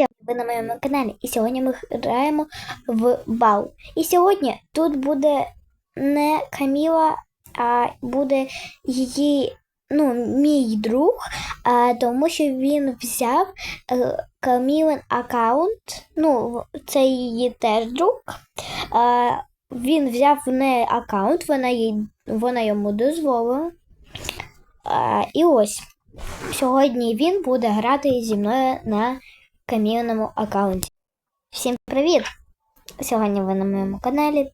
Всім ви на моєму каналі. І сьогодні ми граємо в бал. І сьогодні тут буде не Каміла, а буде її, ну, мій друг, а, тому що він взяв е, Камілин аккаунт. Ну, це її теж друг. А, він взяв в неї аккаунт, вона, їй, вона йому дозволила. А, і ось. Сьогодні він буде грати зі мною на кам'яному аккаунті. Всім привіт! Сьогодні ви на моєму каналі.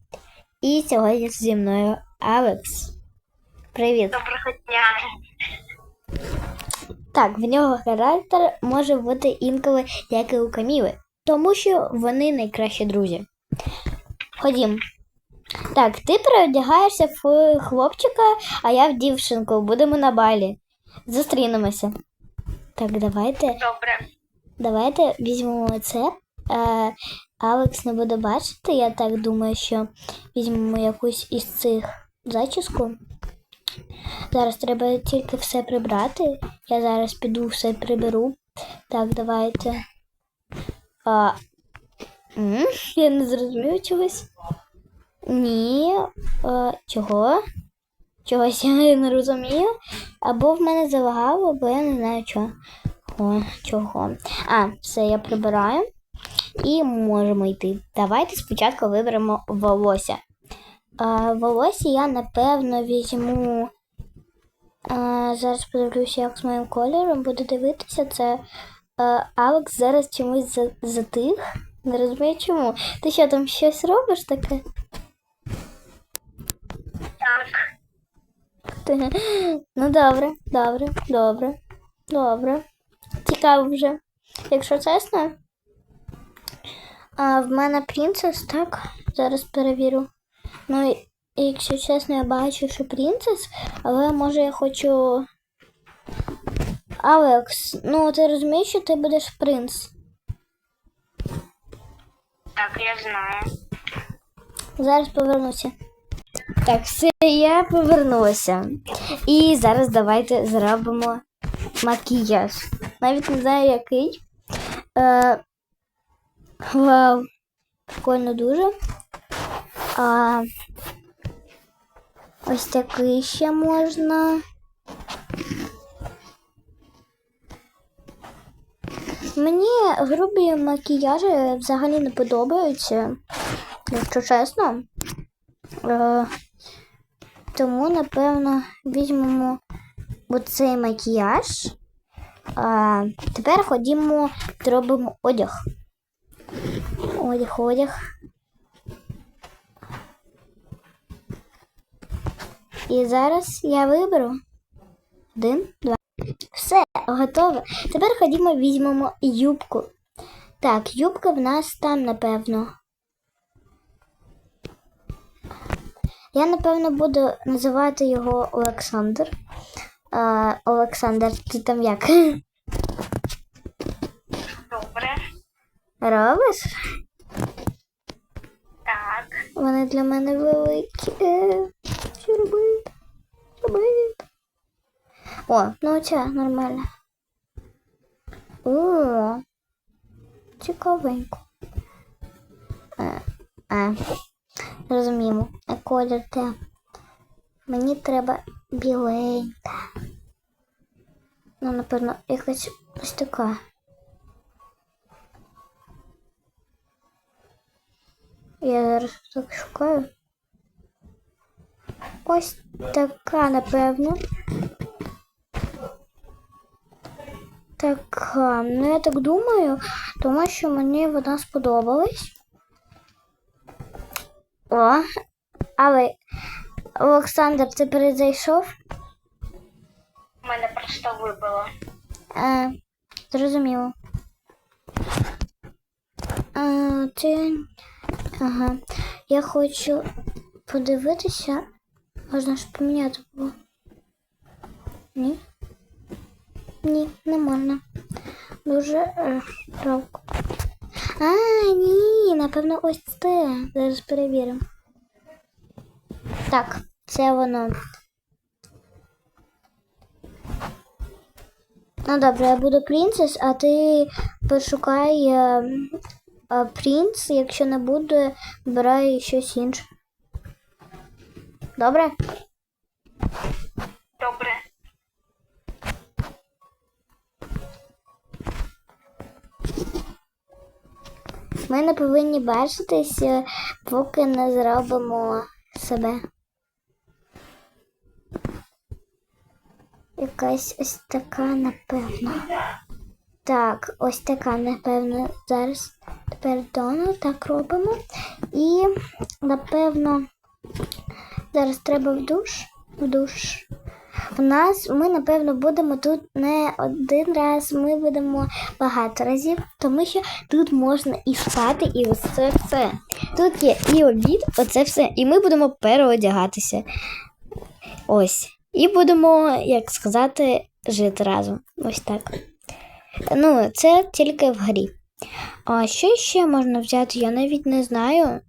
І сьогодні зі мною Алекс. Привіт! Доброго дня. Так, в нього характер може бути інколи як і у Каміли, тому що вони найкращі друзі. Ходім. Так, ти переодягаєшся в хлопчика, а я в дівчинку. Будемо на балі. Зустрінемося. Так, давайте. Добре. Давайте візьмемо це. Е, Алекс не буде бачити. Я так думаю, що візьмемо якусь із цих зачіску. Зараз треба тільки все прибрати. Я зараз піду все приберу. Так, давайте. А, я не зрозумів чогось. Ні. А, чого? Чогось я не розумію. Або в мене залагало, або я не знаю чого. О, чого. А, все, я прибираю. І можемо йти. Давайте спочатку виберемо волосся. А, волосся я напевно візьму. А, зараз подивлюся, як з моїм кольором буду дивитися. Це а, Алекс зараз чомусь за- затих. Не розумію чому. Ти що там щось робиш таке? Так. Ну добре, добре, добре, добре. Цікаво вже. Якщо чесно. А в мене принцес, так? Зараз перевірю. Ну, якщо чесно, я бачу, що принцес, але може я хочу. Алекс, ну ти розумієш, що ти будеш принц. Так, я знаю. Зараз повернуся. Так, все, я повернулася. І зараз давайте зробимо макіяж. Навіть не знаю який. Е, вау. Прикольно дуже. А, ось такий ще можна. Мені грубі макіяжі взагалі не подобаються, якщо чесно. Е, тому, напевно, візьмемо оцей макіяж. А, тепер ходімо, зробимо одяг. Одяг, одяг. І зараз я виберу. Один, два. Все, готово. Тепер ходімо, візьмемо юбку. Так, юбка в нас там, напевно. Я, напевно, буду називати його Олександр. А, Олександр, ти там як? Добре. Робиш? Так. Вони для мене великі. Е, Що робити? Робити. О, ну ця нормально. О, цікавенько. А, а, розуміємо. А колір те. Мені треба біленька. Ну, напевно, якась ось така. Я зараз так шукаю. Ось така, напевно. Така, ну я так думаю, тому що мені вона сподобалась. О, але Олександр, ти перезайшов? У мене просто вибило. А, зрозуміло. А, ти... Ага. Я хочу подивитися. Можна ж поміняти було. Ні? Ні, не можна. Дуже е, жалко. А, ні, напевно, ось це. Зараз перевіримо. Так, це воно. Ну добре, я буду принцес, а ти пошукай е, е, принц, якщо не буде, вибирай щось інше. Добре? Добре. Ми не повинні бачитися, поки не зробимо себе. Якась ось така, напевно. Так, ось така, напевно, зараз тепер дону так робимо. І, напевно, зараз треба в душ. В душ. У нас ми, напевно, будемо тут не один раз, ми будемо багато разів, тому що тут можна і спати, і ось все. Тут є і обід, оце все, і ми будемо переодягатися. Ось. І будемо, як сказати, жити разом. Ось так. Ну, це тільки в грі. А що ще можна взяти? Я навіть не знаю.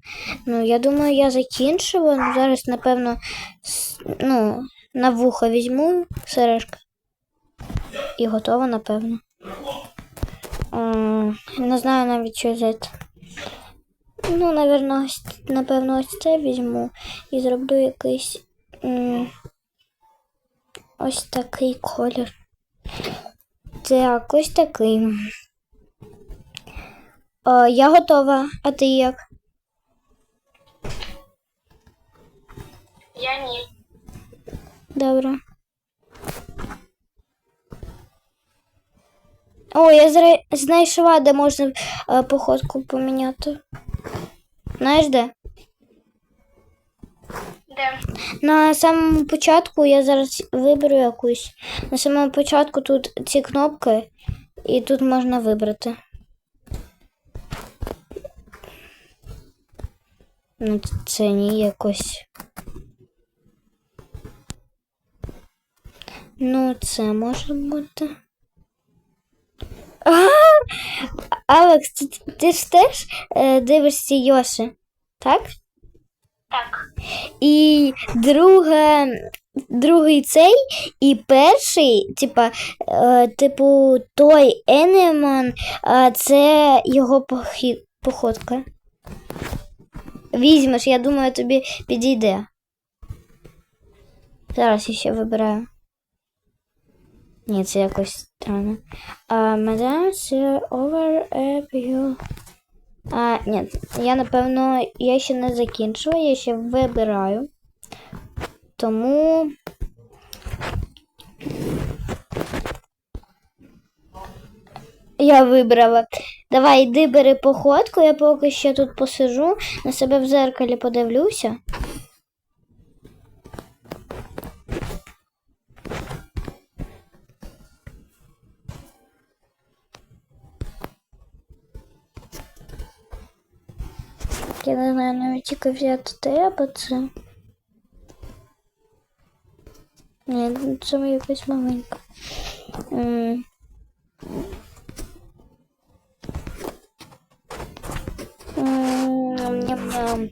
Ну, я думаю, я закінчила. Ну, зараз, напевно, ну, на вухо візьму сережка. І готова, напевно. Не знаю навіть, що взяти. Ну, напевно, напевно, ось це візьму і зроблю якийсь ось такий колір. Так, ось такий. О, я готова. А ти як? Я ні. Добре. О, я зра... знайшла, де можна е, походку поміняти. Знаєш де? Де? На самому початку я зараз виберу якусь. На самому початку тут ці кнопки, і тут можна вибрати. Ну, це ні якось. Ну, це може бути. А, Алекс, ти, ти ж теж е, дивишся Йоши, так? Так. І друга, другий цей, і перший, типа, е, типу, той Енемон, е, це його похід, походка. Візьмеш, я думаю, тобі підійде. Зараз я ще вибираю. Ні, це якось странно. Мадам, це over you. А, ні, я напевно, я ще не закінчила, я ще вибираю. Тому. Я вибрала. Давай, йди бери походку, я поки що тут посижу, на себе в зеркалі подивлюся. Я не знаю навіть тільки взяти або це. Ні, це якось маленька. М. М, ням-ням.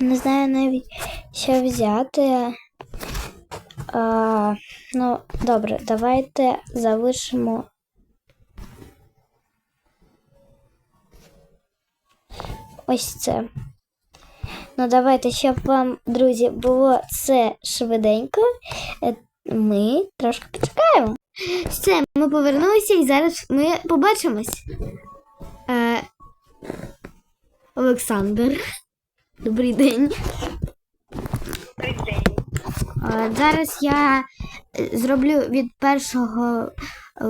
Не знаю навіть, що взяти. А, ну, добре, давайте залишимо. Ось це. Ну, давайте, щоб вам, друзі, було це швиденько. е, Ми трошки почекаємо. Все, ми повернулися і зараз ми побачимось. Е, Олександр. Добрий день. Добрий день. Е, Зараз я е, зроблю від першого е,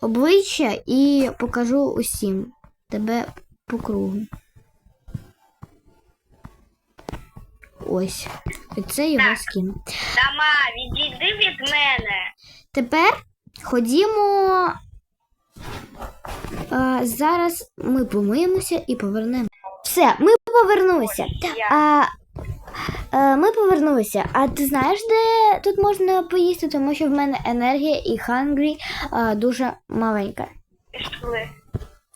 обличчя і покажу усім тебе по кругу. Ось. Це його скін. Сама, відійди від мене. Тепер ходімо. А, зараз ми помиємося і повернемо. Все, ми повернулися. А, а, ми повернулися. А ти знаєш, де тут можна поїсти, тому що в мене енергія і хангрі а, дуже маленька.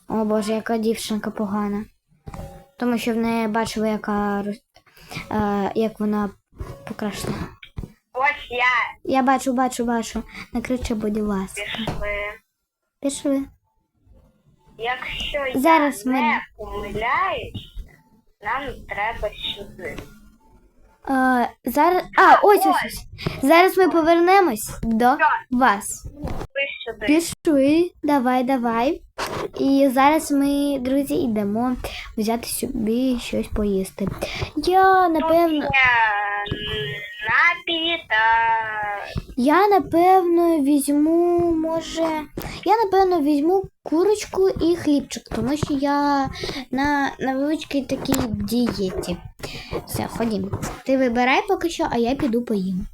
О Боже, яка дівчинка погана. Тому що в неї бачила, яка як вона покрашена. Ось я. Я бачу, бачу, бачу. Накричи, будь ласка. Пішли. Пішли. Якщо Зараз я ми- не помиляюсь, нам треба сюди. А, зараз. А, ось ось ось. Зараз ми повернемось до вас. Пішли, давай, давай. І зараз ми, друзі, йдемо взяти собі щось поїсти. Я напевно, я напевно візьму, може, я напевно візьму курочку і хлібчик, тому що я на невеличкій такій дієті. Все, ходім. Ти вибирай поки що, а я піду поїм.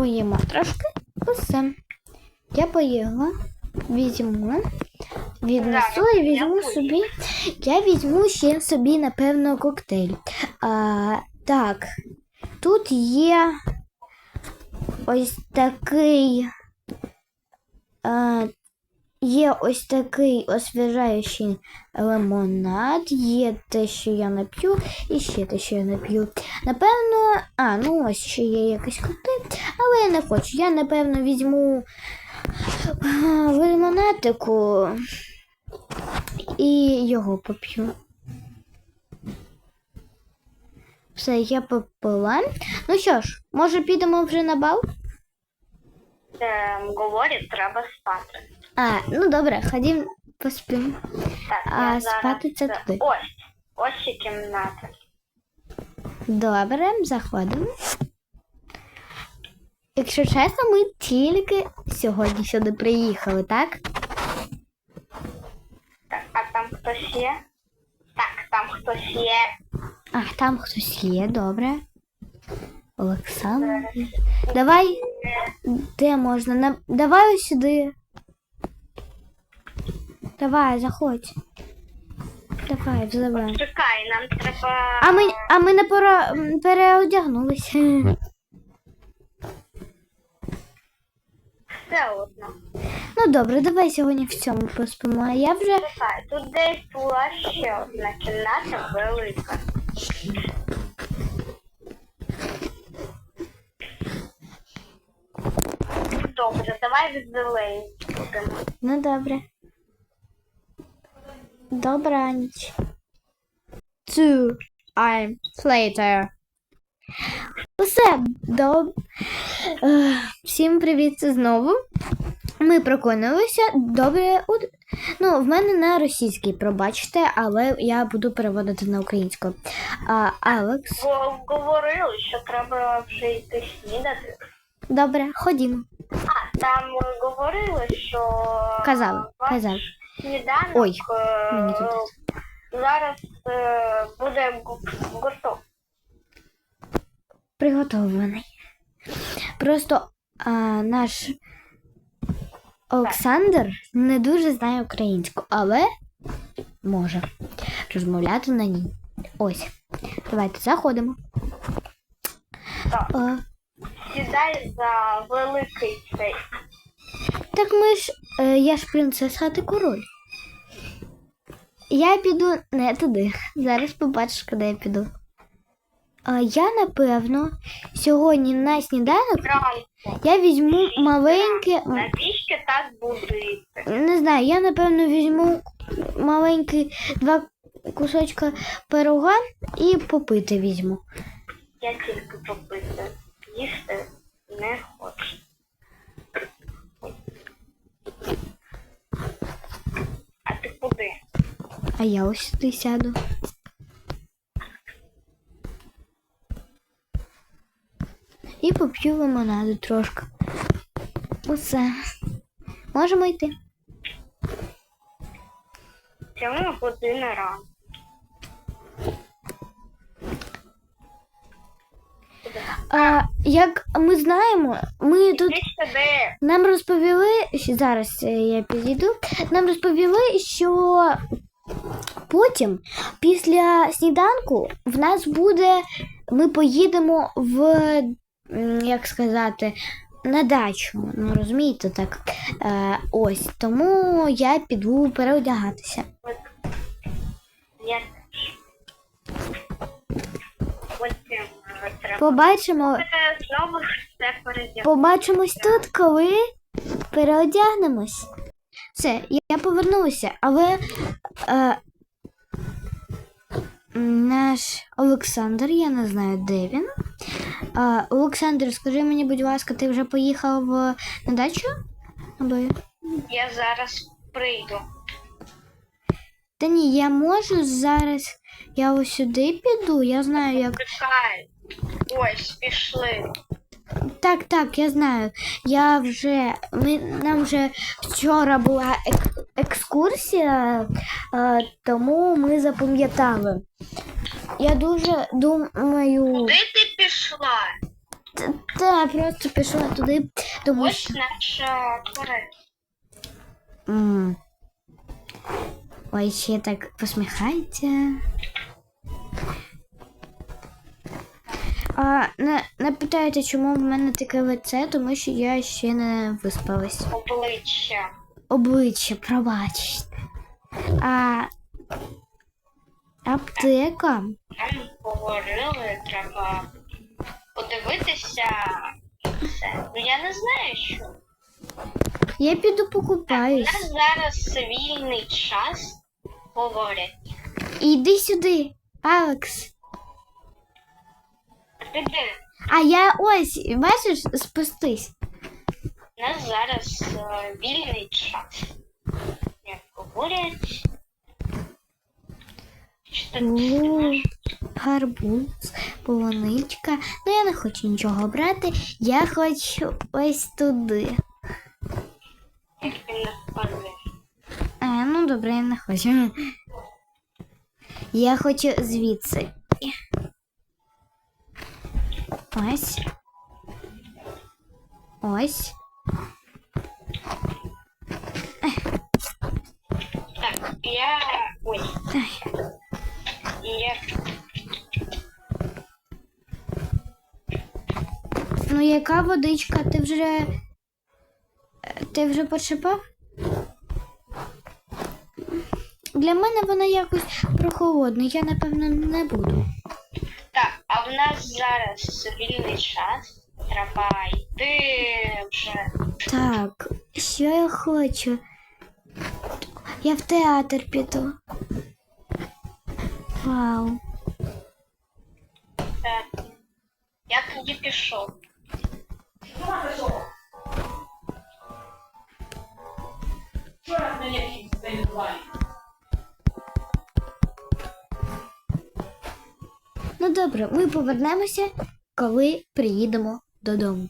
Поїмо трошки. Усе. Я поїла, візьму, віднесу і візьму собі. Я візьму ще собі, напевно, коктейль. А, так, тут є ось такий. А, є ось такий освіжаючий лимонад, є те, що я нап'ю, і ще те, що я нап'ю. Напевно, а, ну ось ще є якийсь коктейль, але я не хочу. Я, напевно, візьму а, лимонадику і його поп'ю. Все, я попила. Ну що ж, може підемо вже на бал? е, говорять, треба спати. А, ну добре, ходім поспимо. Так, А я зараз... спати це туди. Ось. Ось і кімната. Добре, заходимо. Якщо чесно, ми тільки сьогодні сюди приїхали, так? Так, а там хтось є? Так, там хтось є. А, там хтось є, добре. Олександр. Давай. Де можна? На... Давай ось сюди. Давай, заходь. Давай, взливай. Чекай, нам треба. А ми, а ми не пора... переодягнулися. Все одно. Ну добре, давай сьогодні в цьому поспимо. А я вже. Чекай, тут десь була ще одна кімната велика. Добре, давай від зелені будемо. Ну добре. Добраніч. Two I'm later. Усе доб... Всім привіт знову. Ми проконалися. Добре. у- Ну, в мене на російській, пробачте, але я буду переводити на українську. А, Алекс. Бо говорили, що треба вже йти снідати. Добре, ходімо. А, там говорили, що Казали, ваш казав. Сніданок Ой, е, мені тут. зараз е, буде гу- готов. приготований. Просто а, наш Олександр не дуже знає українську, але може розмовляти на ній. Ось. Давайте заходимо. Так. А, Сідай за великий цей. Так ми ж. Е, я ж принцеса, а ти король. Я піду не туди. Зараз побачиш, куди я піду. А, я, напевно, сьогодні на сніданок я візьму маленьке. Навіщо так будити? Не знаю, я напевно візьму маленький два кусочка пирога і попити візьму. Я тільки попити. Їсти не хочу. А ти куди? А я ось сюди сяду. І поп'ю лимонаду трошки. Усе. Можемо йти. Цьому година рано. А, як ми знаємо, ми тут сюди. Нам розповіли, зараз е, я підійду. Нам розповіли, що потім, після сніданку, в нас буде. Ми поїдемо в як сказати, на дачу. Ну, розумієте, так. Е, ось, тому я піду переодягатися. Я Побачимо, знову все передягати. побачимось тут, коли переодягнемось. Все, я повернулася, але е, наш Олександр, я не знаю, де він. Е, Олександр, скажи мені, будь ласка, ти вже поїхав е, на дачу? Аби... Я зараз прийду. Та ні, я можу зараз. Я ось сюди піду, я знаю, як. Чекай. Ось, пішли. Так, так, я знаю. Я вже. Ми, нам вже вчора була ек- екскурсія, е, тому ми запам'ятали. Я дуже думаю. Куди ти пішла? Та просто пішла туди, тому Ось що. наша тварина. М. Ой, ще так посміхається. А не, не питайте, чому в мене таке лице, тому що я ще не виспалась. Обличчя. Обличчя, пробачте. А аптека. Нам говорили, треба подивитися все. Ну я не знаю, що. Я піду У нас зараз вільний час говорять. Іди сюди, Алекс. Ти де? А я ось, бачиш, спустись. У нас зараз е, вільний час. Як говорять. Що ти О, знаєш? гарбуз, полуничка. Ну я не хочу нічого брати. Я хочу ось туди. Як він? А, ну добре, я не хочу. Я хочу звідси. Ось. Ось. Так, я. Ой. Ай. Я Ну, яка водичка? Ти вже. е, Ти вже почепав? Для мене вона якось прохолодна, я напевно не буду. Так, а в нас зараз вільний час. Треба йти вже. Так, що я хочу? Я в театр піду. Вау. Так. Я тоді пішов. Ну добре, ми повернемося, коли приїдемо додому.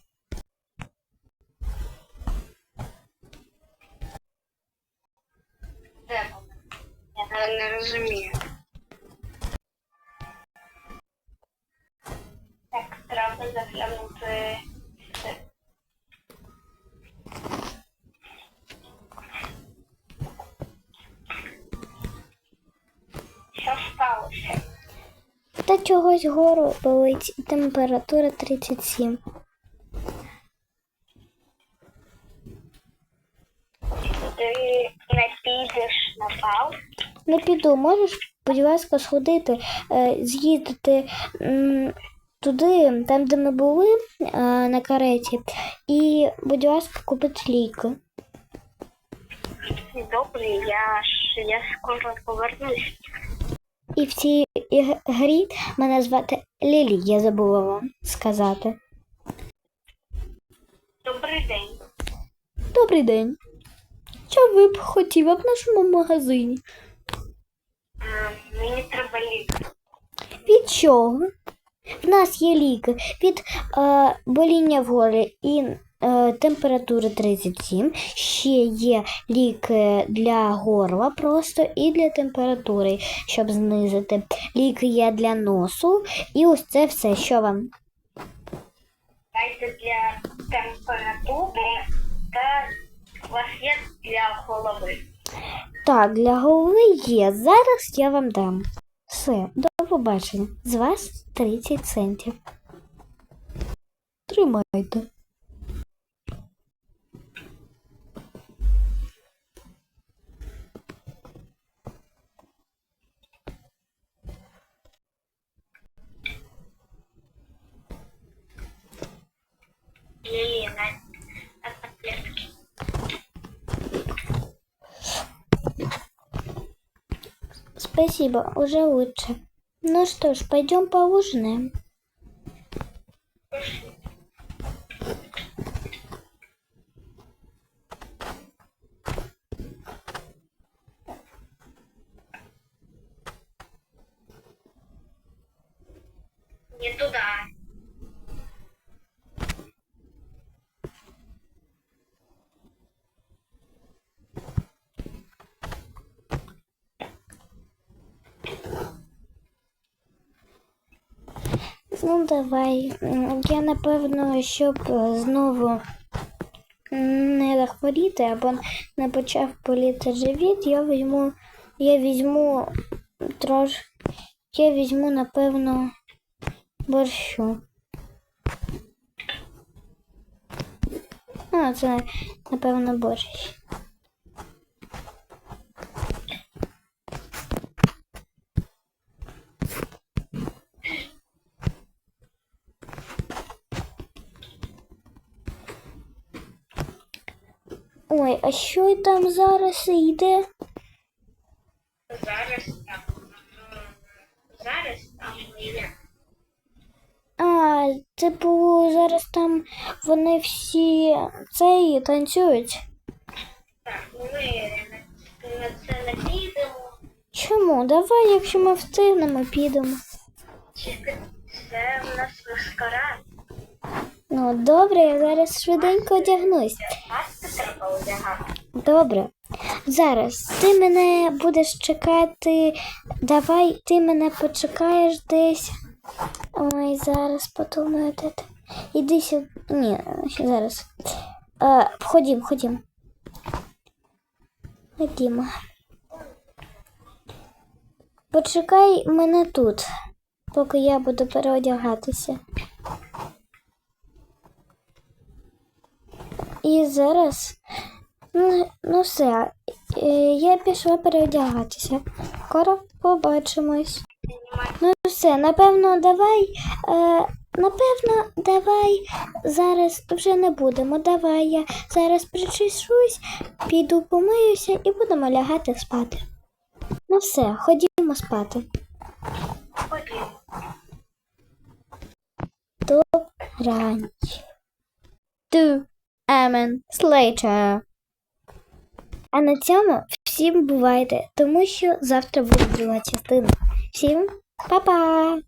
Та гору болить, температура 37. Ти не підеш на бал? Не піду, можеш, будь ласка, сходити, е, з'їздити туди, там, де ми були е, на кареті, і, будь ласка, купити ліки. Добре, я ж я скоро повернусь. І в цій грі мене звати Лілі, я забула вам сказати. Добрий день. Добрий день. Що ви б хотіли в нашому магазині? Е, Мені треба ліки. Від чого? В нас є ліки від е, боління в горлі і температури 37. Ще є ліки для горла просто і для температури, щоб знизити. Ліки є для носу. І ось це все, що вам. Дайте для температури та у вас є для голови. Так, для голови є. Зараз я вам дам. Все, до побачення. З вас 30 центів. Тримайте. Спасибо, уже лучше. Ну что ж, пойдем поужинаем. Давай. Я напевно, щоб е, знову не захворіти або не почав боліти живіт, я візьму, я візьму трош, я візьму, напевно, борщу. А, це, напевно, борщ. Ой, а що там зараз йде? Зараз там. Зараз там йде. А, типу, зараз там вони всі цей танцюють. Так, ми на, це не підемо. Чому? Давай, якщо ми встигнемо, підемо. Тільки це в нас маскарад. Ну, добре, я зараз швиденько одягнусь. Добре. Зараз ти мене будеш чекати. Давай ти мене почекаєш десь. Ой, зараз подумаю, де ти. Іди сюди. Ні, зараз. А, ходім, ходім. Ходімо. Почекай мене тут, поки я буду переодягатися. І зараз. Ну, ну все, е, я пішла переодягатися. Скоро побачимось. Ну все, напевно, давай. Е, напевно, давай зараз вже не будемо. Давай я зараз причешусь, піду помиюся і будемо лягати спати. Ну все, ходімо спати. Ходімо. Добраніч. Емен Слейтер. А на цьому всім бувайте, тому що завтра буде друга частина. Всім па-па!